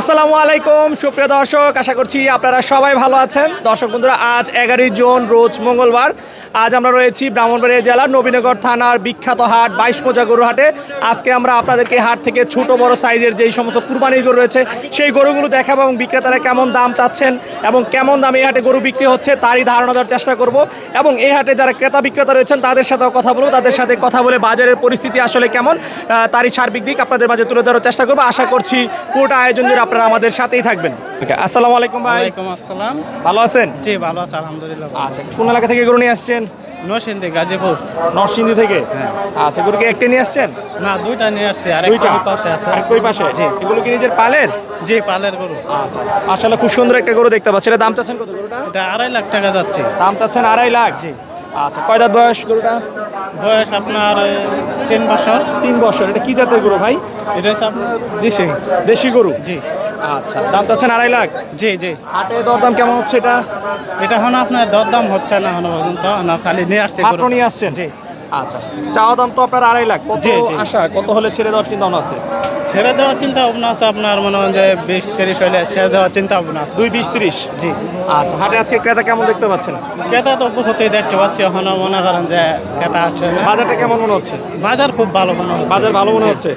আসসালামু আলাইকুম, সুপ্রিয় দর্শক, আশা করছি আপনারা সবাই ভালো আছেন। দর্শক বন্ধুরা, আজ এগারোই জুন, রোজ মঙ্গলবার। আজ আমরা রয়েছি ব্রাহ্মণবাড়িয়া জেলার নবীনগর থানার বিখ্যাত হাট বাইশ মোজা গরু হাটে। আজকে আমরা আপনাদেরকে হাট থেকে ছোট, বড় সাইজের যেই সমস্ত কুরবানির গরু রয়েছে, সেই গরুগুলো দেখাবো এবং বিক্রেতারা কেমন দাম চাচ্ছেন এবং কেমন দামে এই হাটে গরু বিক্রি হচ্ছে তারই ধারণা দেওয়ার চেষ্টা করব। এবং এই হাটে যারা ক্রেতা বিক্রেতা রয়েছেন, তাদের সাথেও কথা বলব, তাদের সাথে কথা বলে বাজারের পরিস্থিতি আসলে কেমন তারই সার্বিক দিক আপনাদের মাঝে তুলে ধরার চেষ্টা করব। আশা করছি পুরোটা আয়োজন আপনারা আমাদের সাথেই থাকবেন। আসসালামু আলাইকুম ভাই। ওয়ালাইকুম আসসালাম। ভালো আছেন? জি ভালো আছে আলহামদুলিল্লাহ আচ্ছা কোন এলাকা থেকে গরু নিয়ে আসছেন? নরসিংদী গাজীপুর। নরসিংদী থেকে? আচ্ছা গরুকে একটা নিয়ে আসছেন? না দুইটা নিয়ে আসছি আর দুইটা? পাশে আছে। আর ওই পাশে? জি। এগুলো কি নিজের পালের? জি পালের গরু। আচ্ছা আসলে খুব সুন্দর একটা গরু দেখতে পাচ্ছি। এটা দাম চাচ্ছেন কত গরুটা? এটা আড়াই লাখ টাকা যাচ্ছে। দাম চাচ্ছেন আড়াই লাখ? জি। আচ্ছা কয় দাঁত বয়স গরুটা? বয়স আপনার তিন বছর। তিন বছর। এটা কি জাতের গরু ভাই? এটা হচ্ছে আপনার দেশি। দেশি গরু? জি। আচ্ছা দাম চাচ্ছেন আড়াই লাখ। জি জি। হাটে দরদাম কেমন হচ্ছে এটা? এটা হলো আপনার দরদাম হচ্ছে না এখনও পর্যন্ত। না খালি নিয়ে আসছে মাত্র নিয়ে আসছেন? জি। আচ্ছা চাওয়া দাম তো আপনার আড়াই লাখ। কত জি, জি। আশা কত হলে ছেড়ে দেওয়ার চিন্তা ভাবনা আছে? ছেড়ে দেওয়ার চিন্তা ভাবনা আছে আপনার মনে হয় যে বিশ তিরিশ হলে ছেড়ে দেওয়ার চিন্তা ভাবনা আছে। দুই বিশ তিরিশ? জি। আচ্ছা হাটে আজকে ক্রেতা কেমন দেখতে পাচ্ছেন? ক্রেতা তো বহুতই দেখতে পাচ্ছি এখনও মনে করেন যে ক্রেতা আসছে না। বাজারটা কেমন মনে হচ্ছে? বাজার খুব ভালো মনে হচ্ছে। বাজার ভালো মনে হচ্ছে?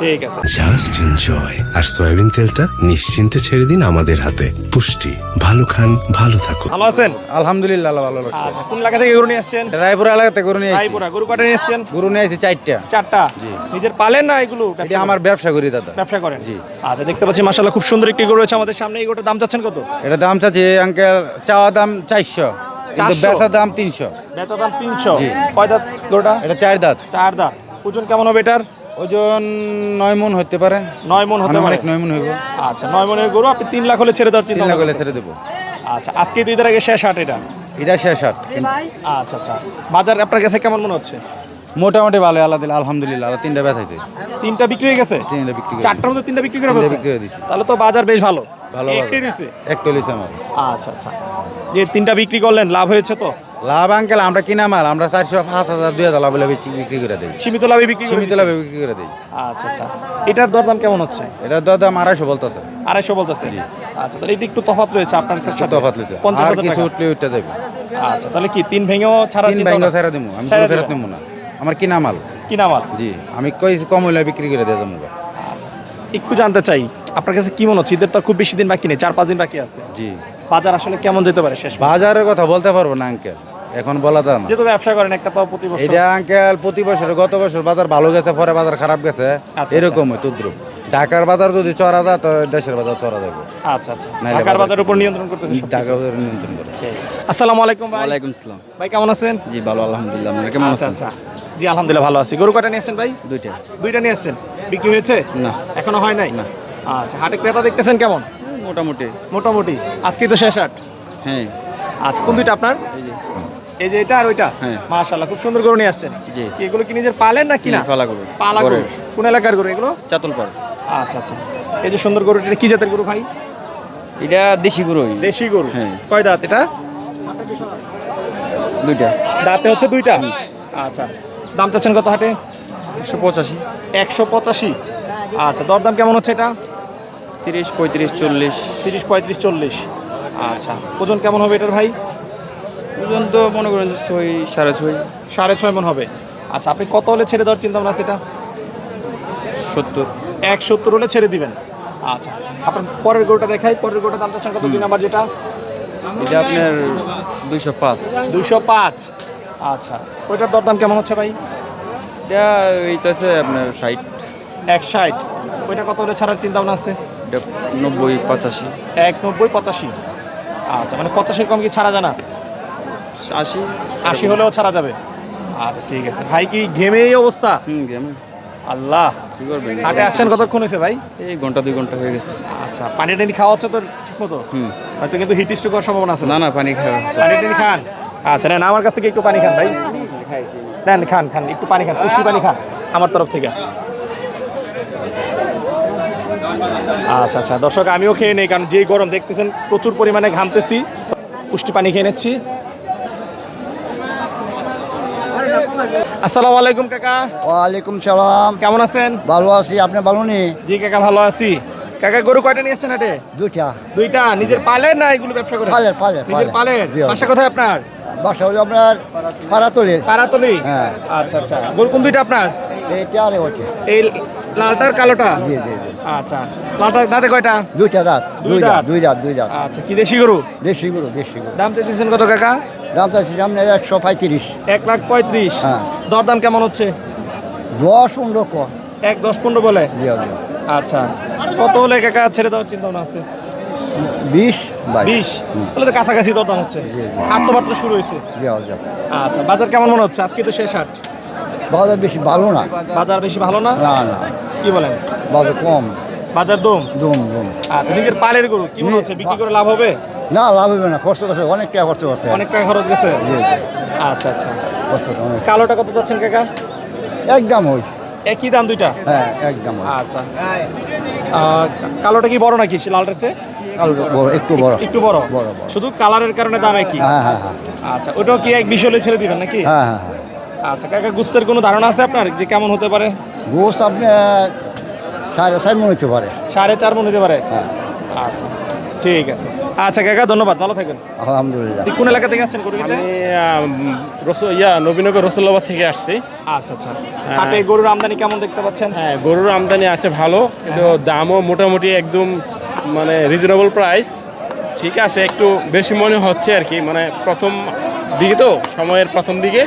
ঠিক আছে। জাস্ট এনজয় আর সয়াবিন তেলটা নিশ্চিন্তে ছেড়ে দিন আমাদের হাতে। পুষ্টি। ভালো খান ভালো থাকুন। ভালো আছেন? আলহামদুলিল্লাহ ভালো লাগছে আচ্ছা কোন এলাকা থেকে গরু নিয়ে আসছেন? রায়পুর এলাকাতে গরু নিয়ে আইছি। রায়পুরা গরু কাটা নিয়ে এসছেন গরু নিয়ে আসছি চারটা। চারটা? জি। নিজের পালেন না এগুলো? এটা আমার ব্যবসা করি দাদা। ব্যবসা করেন? জি। আচ্ছা দেখতে পাচ্ছি মাশাআল্লাহ খুব সুন্দর একটি গরু রয়েছে আমাদের সামনে। এই গরুটার দাম চাচ্ছেন কত? এটা দাম চাচ্ছি আঙ্কেল চাওয়া দাম চারশো। কিন্তু বেচা দাম তিনশো। বেচা দাম তিনশো? জি। কয় দাঁত গরুটা? এটা চার দাঁত। চার দাঁত। ওজন কেমন হবে এটার? ওজন নয় মন হতে পারে। নয় মন হতে পারে। নয় মন হইব। আচ্ছা নয় মনের গরু আপনি তিন লাখ হলে ছেড়ে দেওয়ার চিন্তা তিন লাখ হলে ছেড়ে দেবো। আচ্ছা আজকে তো ঈদের আগে শেষ হাট এটা? এটা শেষ হাট আচ্ছা আচ্ছা। বাজার আপনার কাছে কেমন মনে হচ্ছে? মোটামুটি ভালো আল্লাহ দিল আলহামদুলিল্লাহ আল্লাহ তিনটা বেচাইছে তিনটা বিক্রি হয়ে গেছে? তিনটা বিক্রি করে চারটার মধ্যে তিনটা বিক্রি করে ফেলছে? বিক্রি করে দিছি। তাহলে তো বাজার বেশ ভালো। ভালো একটাই রয়েছে একটা লিছে আমার। আচ্ছা আচ্ছা। যে তিনটা বিক্রি করলেন লাভ হয়েছে তো? লাভ আঙ্কেল আমরা কিনা মাল আমরা চারশো পাঁচ হাজার দুই হাজার লাভ বিক্রি করে দিই। সীমিত লাভে বিক্রি করে সীমিত লাভে বিক্রি করে দিই। আচ্ছা আচ্ছা। এটার দরদাম কেমন হচ্ছে? এটার দাম আড়াইশো বলতেছে। আড়াইশো বলতেছে? আচ্ছা তাহলে এটা একটু তফাত রয়েছে আপনার সাথে। তফাৎ লিছে পঞ্চাশ হাজার কিছু উঠলে উঠতে দেবে। আচ্ছা তাহলে কি তিন ভেঙেও ছাড়া তিন ব্যাংক ছেড়ে দেবো আমি ফেরত নেব না। আমার কিনা মাল। কিনা মাল? জি আমি কই কম হইলে বিক্রি করে দিয়ে যাব আচ্ছা একটু জানতে চাই আপনার কাছে কি মনে হচ্ছে ঈদের তো খুব বেশি দিন বাকি নেই চার পাঁচ দিন বাকি আছে। জি। বাজার আসলে কেমন যেতে পারে শেষ বাজারের কথা বলতে পারব না আঙ্কেল। এখন বলা যায় না। যেহেতু ব্যবসা করেন একটা তো প্রতি বছর। এটা আঙ্কেল প্রতি বছর গত বছর বাজার ভালো গেছে পরে বাজার খারাপ গেছে। আচ্ছা। এরকম তুদ্রুপ। ঢাকার বাজার যদি চড়া যায় তো দেশের বাজার চড়া যাবে। আচ্ছা আচ্ছা। ঢাকার বাজার- বাজারের উপর নিয়ন্ত্রণ করতে সব ঢাকা বাজার নিয়ন্ত্রণ করে। আসসালামু আলাইকুম ভাই। ওয়ালাইকুম আসসালাম। ভাই কেমন আছেন? জি ভালো আলহামদুলিল্লাহ। কেমন আচ্ছা আছেন? আচ্ছা। জি আলহামদুলিল্লাহ ভালো আছি। গরু কাটা নিয়ে আসছেন ভাই? দুইটা। দুইটা নিয়ে আসছেন। বিক্রি হয়েছে? না। এখনও হয় নাই? না। আচ্ছা হাটে ক্রেতা দেখতেছেন কেমন? মোটামুটি। মোটামুটি। আজকেই তো শেষ হাট। হ্যাঁ। আচ্ছা কোন দুইটা আপনার? এই যে। এটা আর ওইটা? হ্যাঁ। মাশাআল্লাহ খুব সুন্দর গরু নিয়ে আসছেন। জি। কি এগুলো কি নিজের পালেন না? কিনা পালা গরু। পালা গরু। কোন এলাকার গরু এগুলো? চাতল পার আচ্ছা আচ্ছা। এই যে সুন্দর গরু এটা কি জাতের গরু ভাই? এটা দেশি গরু। দেশি গরু। হ্যাঁ। কয় দাঁত এটা? দুইটা। দাঁতে হচ্ছে দুইটা? আচ্ছা। দাম চাচ্ছেন কত হাটে? একশো পঁচাশি। একশো পঁচাশি? আচ্ছা দরদাম কেমন হচ্ছে এটা? তিরিশ পঁয়ত্রিশ চল্লিশ। তিরিশ পঁয়ত্রিশ চল্লিশ। আচ্ছা ওজন কেমন হবে এটার ভাই? ওজন তো মনে করেন ছয় সাড়ে ছয়। সাড়ে ছয় মন হবে। আচ্ছা আপনি কত হলে ছেড়ে দেওয়ার চিন্তা ভাবনা আছে এটা? সত্তর। এক সত্তর হলে ছেড়ে দিবেন। আচ্ছা আপনার পরের গরুটা দেখাই। পরের গরুটা দাম চাচ্ছেন কত? দুই নাম্বার যেটা? এটা আপনার দুইশো পাঁচ। দুইশো পাঁচ। আচ্ছা ওইটার দরদাম কেমন হচ্ছে ভাই? এটা এইটাছে আপনার ষাট। এক ষাট। ওইটা কত হলে ছাড়ার চিন্তা ভাবনা আছে? এটা নব্বই পঁচাশি। এক নব্বই পঁচাশি। আচ্ছা মানে পঁচাশির কম কি ছাড়া যায় না? আশি। আশি হলেও ছাড়া যাবে। আচ্ছা ঠিক আছে। ভাই কি ঘেমে এই অবস্থা? হুম গেমে। আল্লাহ। কি করবেন হাটে আসছেন কতক্ষণ হয়েছে ভাই? এই ঘণ্টা দুই ঘণ্টা হয়ে গেছে। আচ্ছা পানি টানি খাওয়া হচ্ছে তো ঠিক মতো হুম। হয়তো কিন্তু হিট স্ট্রোক হওয়ার সম্ভাবনা আছে। না না পানি খাওয়া পানি টানি খান? আচ্ছা নেন আমার কাছ থেকে একটু পানি খান ভাই। নেন খান খান একটু পানি খান পুষ্টি পানি খান আমার তরফ থেকে। আচ্ছা আচ্ছা দর্শক আমিও খেয়ে নেই কারণ যে গরম দেখতেছেন প্রচুর পরিমাণে ঘামতেছি। পুষ্টি পানি খেয়ে নিচ্ছি। আসসালামু আলাইকুম কাকা। ওয়ালাইকুম সালাম। কেমন আছেন? ভালো আছি আপনি ভালো নেই জি কাকা ভালো আছি। কাকা গরু কয়টা নিয়ে এসছেন হাটে? দুটা দুইটা নিজের পালেন না এগুলো ব্যবসা করে? পালের, পালের, নিজের পালের। বাসা কোথায় আপনার? বাসা হলো আপনার পাড়াতলি। পাড়াতলি? হ্যাঁ। আচ্ছা আচ্ছা। গরু কোন দুইটা আপনার? এইটা আরে ওঠে এই লালটার কালোটা? জি জি আচ্ছা। লালটা দাঁতে কয়টা? দুইটা দাঁত। দুই দাঁত? দুই দাঁত দুই দাঁত। আচ্ছা কি দেশি গরু? দেশি গরু দেশি গরু। দাম চাইতেছেন কত কাকা? দাম চাচ্ছি সামনে একশো পঁয়ত্রিশ। এক লাখ পঁয়ত্রিশ। হ্যাঁ। দরদাম কেমন হচ্ছে? দশ পনেরো ক। এক দশ পনেরো বলে? জি জি। আচ্ছা। কত হলে কাকা ছেড়ে দেওয়ার চিন্তা ভাবনা আছে? বিশ। বিশ? তাহলে তো কাছাকাছি দরদাম হচ্ছে। জি। তো মাত্র শুরু হয়েছে। আচ্ছা বাজার কেমন মনে হচ্ছে? আজকে তো শেষ হাট। বাজার বেশি ভালো না। বাজার বেশি ভালো না? না না। কি বলেন? বাজার কম। বাজার দম? দম দম। আচ্ছা নিজের পালের গরু কি মনে হচ্ছে? বিক্রি করে লাভ হবে? না লাভ হবে না। কষ্ট করছে অনেক টাকা কষ্ট করছে। অনেক টাকা খরচ গেছে? আচ্ছা আচ্ছা। কষ্ট কালোটা কত যাচ্ছেন কাকা? একদম ওই। একই দাম দুইটা? হ্যাঁ একদম আচ্ছা। কালোটা কি বড় নাকি? লালটার চেয়ে? একটু বড়। একটু বড়। বড় বড়। শুধু কালারের কারণে দাম একই? হ্যাঁ হ্যাঁ হ্যাঁ। আচ্ছা ওটাও কি এক বিশ হলে ছেড়ে দিবেন নাকি? হ্যাঁ হ্যাঁ হ্যাঁ। আচ্ছা কাকা গুস্তের কোনো ধারণা আছে আপনার যে কেমন হতে পারে? গোস আপনি সাড়ে চার মনে হতে পারে। সাড়ে চার মন হতে পারে? হ্যাঁ। আচ্ছা ঠিক আছে। আচ্ছা কাকা ধন্যবাদ ভালো থাকবেন আলহামদুলিল্লাহ। কোন এলাকা থেকে আসছেন রসুল ইয়া নবীনগর রসুল্লাবাদ থেকে আসছি। আচ্ছা আচ্ছা। হাটে গরুর আমদানি কেমন দেখতে পাচ্ছেন? হ্যাঁ গরুর আমদানি আছে ভালো কিন্তু দামও মোটামুটি একদম মানে রিজনেবল প্রাইস ঠিক আছে একটু বেশি মনে হচ্ছে আর কি মানে প্রথম দিকে তো সময়ের প্রথম দিকে।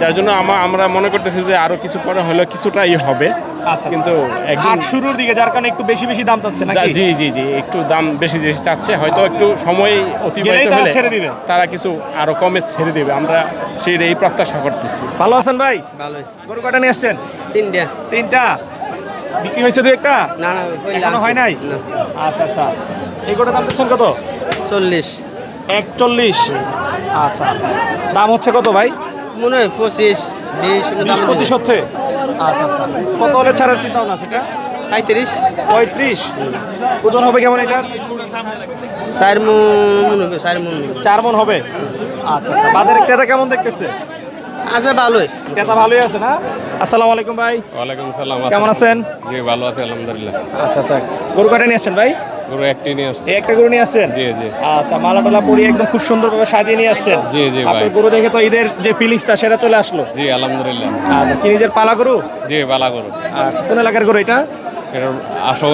যার জন্য আমা আমরা মনে করতেছি যে আরও কিছু পরে হলেও কিছুটা ই হবে। আচ্ছা কিন্তু একদম হাট শুরুর দিকে যার কারণে একটু বেশি বেশি দাম চাচ্ছে নাকি? জি জি জি একটু দাম বেশি বেশি চাচ্ছে। হয়তো একটু সময় অতিবাহিত হলে ছেড়ে দিবে। তারা কিছু আরও কমে ছেড়ে দিবে। আমরা সেই এই প্রত্যাশা করতেছি। ভালো আছেন ভাই? ভালোই। গরু কটা নিয়ে আসছেন? তিনটা। তিনটা? বিক্রি হয়েছে দুই একটা? না না এখনও হয় নাই? না। আচ্ছা আচ্ছা। এই গোটা দাম দিচ্ছেন কত? চল্লিশ। একচল্লিশ। আচ্ছা। দাম হচ্ছে কত ভাই? মনে হয় পঁচিশ বিশ পঁচিশ হচ্ছে? আচ্ছা আচ্ছা। কত হলে ছাড়ার চিন্তা ভাবনা আছে এটা? পঁয়ত্রিশ। পঁয়ত্রিশ। ওজন হবে কেমন এটা চার মন মনে হবে চার মন। চার মন হবে? আচ্ছা আচ্ছা। বাজারে ক্রেতা কেমন দেখতেছে? আছে ভালোই। ক্রেতা ভালোই আছে না? আসসালামু আলাইকুম ভাই। ওয়ালাইকুম সালাম কেমন আছেন? জি ভালো আছে আলহামদুলিল্লাহ। আচ্ছা আচ্ছা। গরু কাটা নিয়ে আসছেন ভাই? গরু একটি নিয়ে আসছে। এই একটা গরু নিয়ে আসছেন? জি, জি। আচ্ছা মালা টালা পরিয়ে একদম খুব সুন্দরভাবে সাজিয়ে নিয়ে আসছেন। জি, জি, ভাই। আপনার গরু দেখে তো ঈদের যে ফিলিংসটা সেটা চলে আসলো। জি আলহামদুলিল্লাহ। আচ্ছা কি নিজের পালা গরু? জি বালা গরু। আচ্ছা কোন এলাকার গরু এটা? এটা আসো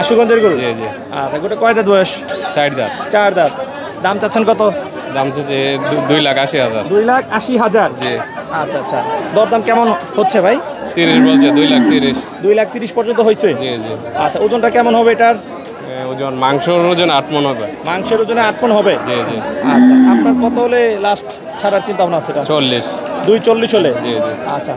আশুগঞ্জের গরু? জি, জি। আচ্ছা গোটা কয় দাঁত বয়স? সাইড দাঁত। চার দাঁত। দাম চাচ্ছেন কত? দাম হচ্ছে দুই লাখ আশি হাজার। দুই লাখ আশি হাজার? জি। আচ্ছা আচ্ছা। দরদাম কেমন হচ্ছে ভাই? তিরিশ বলছে দুই লাখ তিরিশ। দুই লাখ তিরিশ পর্যন্ত হয়েছে জি জি। আচ্ছা ওজনটা কেমন হবে এটার? ওজন মাংসর ওজন আট মন হবে। মাংসের ওজনে আট হবে? জি জি। আচ্ছা আপনার কত হলে লাস্ট ছাড়ার চিন্তা ভাবনা আছে চল্লিশ। দুই চল্লিশ হলে? জি জি। আচ্ছা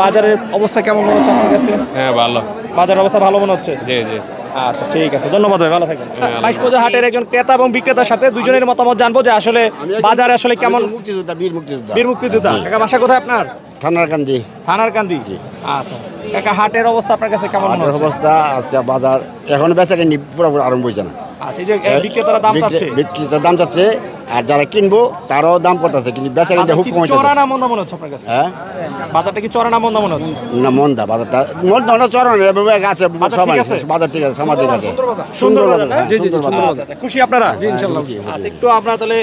বাজারের অবস্থা কেমন মনে হচ্ছে আপনার কাছে? হ্যাঁ ভালো। বাজারের অবস্থা ভালো মনে হচ্ছে? জি জি। আচ্ছা ঠিক আছে। ধন্যবাদ ভাই ভালো থাকবেন। হ্যাঁ, বাইশ পূজা হাটের একজন ক্রেতা এবং বিক্রেতার সাথে দুজনের মতামত জানব যে আসলে বাজারে আসলে কেমন মুক্তিযোদ্ধা বীর মুক্তিযোদ্ধা। বীর মুক্তিযোদ্ধা। কাকা বাসা কোথায় আপনার? থানার কান্দি। থানার কান্দি। আচ্ছা। কাকা হাটের অবস্থা আপনার কাছে কেমন হাটের অবস্থা আজকে বাজার এখন বেচা কিনি পুরোপুরি আরম্ভ হয়েছে না। আচ্ছা এই যে বিক্রেতারা দাম চাচ্ছে? বিক্রেতার দাম চাচ্ছে আর যারা কিনবো তারও দাম করতেছে কিন্তু বেচা কিনতে বাজার খুব কি চড়া না মন্দা মনে হচ্ছে আপনার কাছে? হ্যাঁ? বাজারটা কি চড়া না মন্দা মনে হচ্ছে? না মন্দা বাজারটা মন্দা না চরণ এভাবে আছে সবাই বাজার ঠিক আছে সমাজ ঠিক আছে। সুন্দর বাজার না? আচ্ছা, আচ্ছা, খুশি আপনারা? জি ইনশাআল্লাহ আচ্ছা একটু আপনারা তাহলে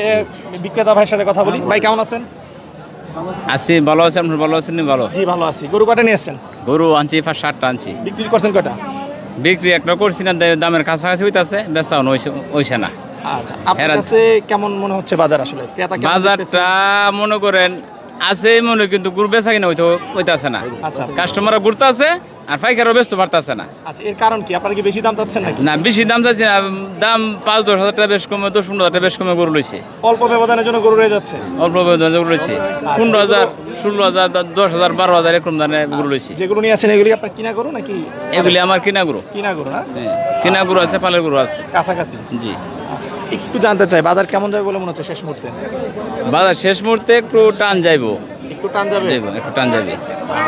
বিক্রেতা ভাইয়ের সাথে কথা বলি। ভাই কেমন আছেন? আছি ভালো আছি আপনার ভালো আছেন ভালো জি ভালো আছি। গরু কটা নিয়ে এসছেন গরু আনছি ফার্স্ট ষাটটা আনছি। বিক্রি করছেন কটা বিক্রি একটা করছি না দামের কাছাকাছি হইতাছে বেচা হইছে না। আচ্ছা আপনার কাছে কেমন মনে হচ্ছে বাজার আসলে? বাজারটা মনে করেন আছে মনে কিন্তু গুড় বেচা কিনা হইতে হইতাছে না। আচ্ছা। কাস্টমাররা ঘুরতে আছে আর পাইকারও ব্যস্ত পারতাছে না। আচ্ছা এর কারণ কি? আপনারা কি বেশি দাম চাচ্ছেন নাকি? না বেশি দাম চাচ্ছি না। দাম পাঁচ দশ হাজার টাকা বেশ কমে দশ পনেরো হাজার টাকা বেশ কমে গরু লইছে। অল্প ব্যবধানের জন্য গরু রয়ে যাচ্ছে। অল্প ব্যবধানে গরু লইছে পনেরো হাজার ষোলো হাজার দশ হাজার বারো হাজার এরকম দানে গরু লইছে যেগুলো নিয়ে আসেন এগুলি আপনার কিনা গরু নাকি? এগুলি আমার কিনা গরু। কিনা গরু না? হ্যাঁ, কিনা গরু আছে পালের গরু আছে। কাছাকাছি। জি। আচ্ছা একটু জানতে চাই বাজার কেমন যাবে বলে মনে হচ্ছে শেষ মুহূর্তে? বাজার শেষ মুহূর্তে একটু টান যাইবো। একটু টান যাবে? একটু টান যাবে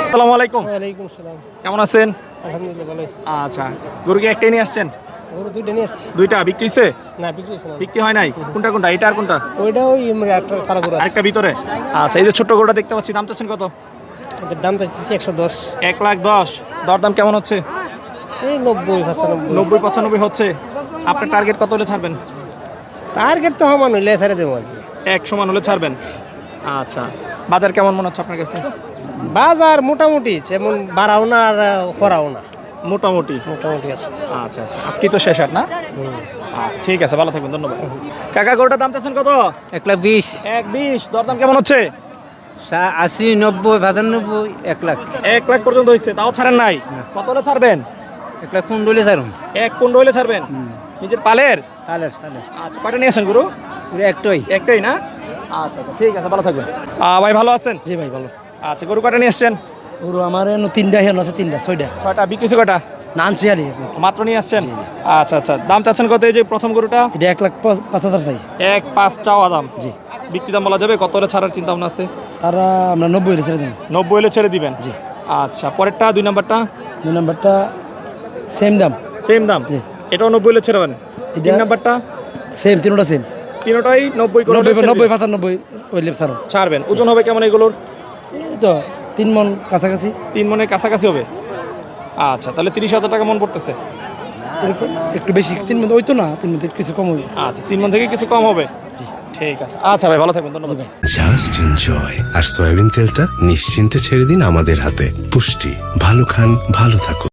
আসসালামু আলাইকুম। ওয়ালাইকুম সালাম কেমন আছেন? আলহামদুলিল্লাহ ভালোই। আচ্ছা গরু কি একটাই নিয়ে আসছেন? গরু দুইটা নিয়ে আসছি। দুইটা বিক্রি হয়েছে না বিক্রি হয়েছে না। বিক্রি হয় নাই? কোনটা কোনটা এটা আর কোনটা? ওইটা ওই মানে একটা কারা গরু আছে। আরেকটা ভিতরে? আচ্ছা এই যে ছোট্ট গরুটা দেখতে পাচ্ছি দাম চাচ্ছেন কত? দাম চাইছি একশো দশ। এক লাখ দশ। দরদাম কেমন হচ্ছে? এই নব্বই নব্বই পঁচানব্বই হচ্ছে। আপনার টার্গেট কত হলে ছাড়বেন? টার্গেট তো হমান হইলে ছেড়ে দেবো আর কি। এক সমান হলে ছাড়বেন? আচ্ছা। বাজার কেমন মনে হচ্ছে আপনার কাছে? বাজার মোটামুটি যেমন বাড়াও না আর করাও না। মোটামুটি? মোটামুটি আছে। আচ্ছা আচ্ছা। আজকেই তো শেষ আর না? আচ্ছা ঠিক আছে ভালো থাকবেন ধন্যবাদ। কাকা গরুটার দাম চাচ্ছেন কত? এক লাখ বিশ। এক বিশ। দরদাম কেমন হচ্ছে? আশি নব্বই পঁচানব্বই এক লাখ। এক লাখ পর্যন্ত হয়েছে তাও ছাড়েন নাই। কত হলে ছাড়বেন? এক লাখ পনেরো হলে ছাড়ুন। এক পনেরো হলে ছাড়বেন? নিজের পালের? পালের তাহলে আচ্ছা কয়টা নিয়েছেন গুরু? একটাই। একটাই না? আচ্ছা আচ্ছা ঠিক আছে ভালো থাকবেন। ভাই ভালো আছেন? জি ভাই ভালো। আচ্ছা গরু কয়টা নিয়ে এসছেন? গরু আমার এনে তিনটা হেন আছে তিনটা ছয়টা। কয়টা বিক্রিছে কয়টা? নানছি আলি মাত্র নিয়ে আসছেন আচ্ছা আচ্ছা দাম চাচ্ছেন কত এই যে প্রথম গরুটা? এটা এক লাখ পাঁচ পাঁচ হাজার চাই। এক পাঁচ চাওয়া দাম। জি। বিক্রি দাম বলা যাবে? কত হলে ছাড়ার চিন্তা ভাবনা আছে? সারা আমরা নব্বই হলে ছেড়ে দিন নব্বই হলে ছেড়ে দিবেন? জি। আচ্ছা পরেরটা দুই নাম্বারটা? দুই নাম্বারটা সেম দাম। সেম দাম? জি। এটাও নব্বই হলে ছেড়েবেন এটা- তিন নাম্বারটা? সেম তিনটা সেম তিনোটাই নব্বই নব্বই ছেড়ে। পঁচানব্বই হইলে ছাড়ো। ছাড়বেন। ওজন হবে কেমন এগুলোর? এই তো তিন মন কাছাকাছি। তিন মনের কাছাকাছি হবে? আচ্ছা তাহলে তিরিশ হাজার টাকা মন পড়তেছে। একটু বেশি তিন মন ওই তো না তিন মন থেকে কিছু কম হবে। আচ্ছা তিন মন থেকে কিছু কম হবে? ঠিক আছে। আচ্ছা ভাই ভালো থাকবেন ধন্যবাদ। জাস্ট এনজয় আর সয়াবিন তেলটা নিশ্চিন্তে ছেড়ে দিন আমাদের হাতে। পুষ্টি ভালো খান ভালো থাকুন।